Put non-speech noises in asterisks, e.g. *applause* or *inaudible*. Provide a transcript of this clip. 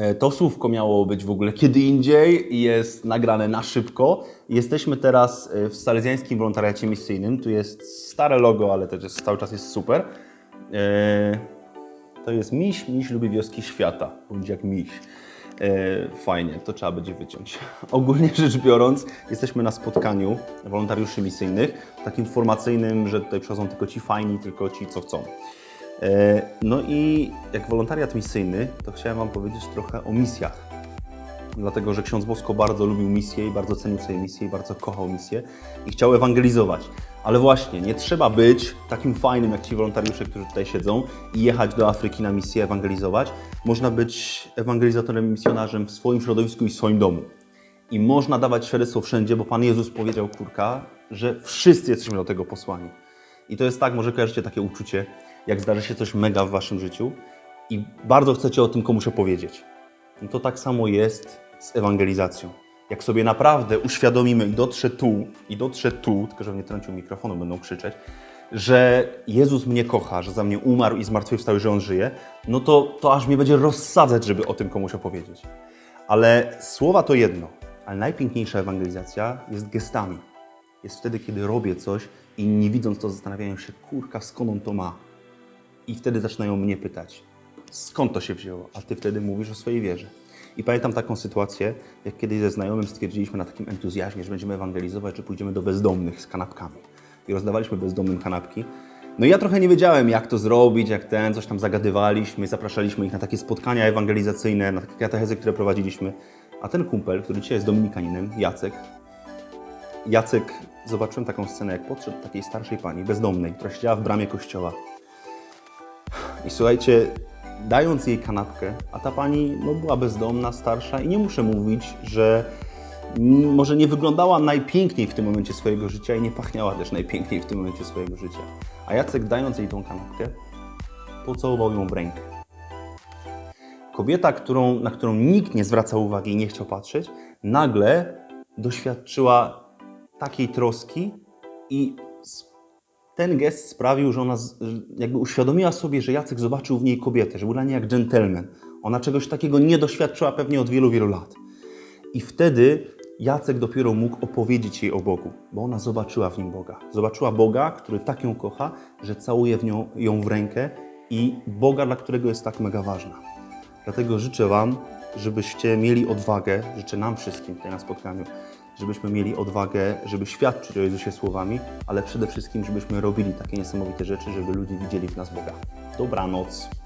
E, To słówko miało być w ogóle kiedy indziej jest nagrane na szybko. Jesteśmy teraz e, w salezjańskim wolontariacie misyjnym. Tu jest stare logo, ale też jest, cały czas jest super. E, To jest miś, miś lubi wioski świata. Bądź jak miś. Fajnie, to trzeba będzie wyciąć. *laughs* Ogólnie rzecz biorąc, jesteśmy na spotkaniu wolontariuszy misyjnych, takim formacyjnym, że tutaj przychodzą tylko ci fajni, tylko ci, co chcą. E, No i jak wolontariat misyjny, to chciałem Wam powiedzieć trochę o misjach. Dlatego, że ksiądz Bosko bardzo lubił misję i bardzo cenił sobie misję i bardzo kochał misję i chciał ewangelizować. Ale właśnie, nie trzeba być takim fajnym jak ci wolontariusze, którzy tutaj siedzą i jechać do Afryki na misję, ewangelizować. Można być ewangelizatorem, misjonarzem w swoim środowisku i w swoim domu. I można dawać świadectwo wszędzie, bo Pan Jezus powiedział, kurka, że wszyscy jesteśmy do tego posłani. I to jest tak, może kojarzycie takie uczucie, jak zdarzy się coś mega w waszym życiu i bardzo chcecie o tym komuś opowiedzieć. No to tak samo jest z ewangelizacją. Jak sobie naprawdę uświadomimy i dotrze tu, i dotrze tu, tylko że nie trącił mikrofonu, będą krzyczeć, że Jezus mnie kocha, że za mnie umarł i zmartwychwstał i że On żyje, no to, to aż mnie będzie rozsadzać, żeby o tym komuś opowiedzieć. Ale słowa to jedno, ale najpiękniejsza ewangelizacja jest gestami. Jest wtedy, kiedy robię coś i nie widząc to zastanawiają się, kurka, skąd on to ma. I wtedy zaczynają mnie pytać, skąd to się wzięło, a ty wtedy mówisz o swojej wierze. I pamiętam taką sytuację, jak kiedyś ze znajomym stwierdziliśmy na takim entuzjazmie, że będziemy ewangelizować, że pójdziemy do bezdomnych z kanapkami. I rozdawaliśmy bezdomnym kanapki. No i ja trochę nie wiedziałem, jak to zrobić, jak ten, coś tam zagadywaliśmy, zapraszaliśmy ich na takie spotkania ewangelizacyjne, na takie katechezy, które prowadziliśmy. A ten kumpel, który dzisiaj jest dominikaninem, Jacek, Jacek, zobaczyłem taką scenę, jak podszedł do takiej starszej pani, bezdomnej, która siedziała w bramie kościoła. I słuchajcie, dając jej kanapkę, a ta pani no, była bezdomna, starsza i nie muszę mówić, że może nie wyglądała najpiękniej w tym momencie swojego życia i nie pachniała też najpiękniej w tym momencie swojego życia. A Jacek dając jej tą kanapkę, pocałował ją w rękę. Kobieta, którą, na którą nikt nie zwracał uwagi i nie chciał patrzeć, nagle doświadczyła takiej troski i ten gest sprawił, że ona jakby uświadomiła sobie, że Jacek zobaczył w niej kobietę, że był dla niej jak dżentelmen. Ona czegoś takiego nie doświadczyła pewnie od wielu, wielu lat. I wtedy Jacek dopiero mógł opowiedzieć jej o Bogu, bo ona zobaczyła w nim Boga. Zobaczyła Boga, który tak ją kocha, że całuje w nią, ją w rękę i Boga, dla którego jest tak mega ważna. Dlatego życzę Wam, żebyście mieli odwagę, życzę nam wszystkim tutaj na spotkaniu, żebyśmy mieli odwagę, żeby świadczyć o Jezusie słowami, ale przede wszystkim, żebyśmy robili takie niesamowite rzeczy, żeby ludzie widzieli w nas Boga. Dobranoc.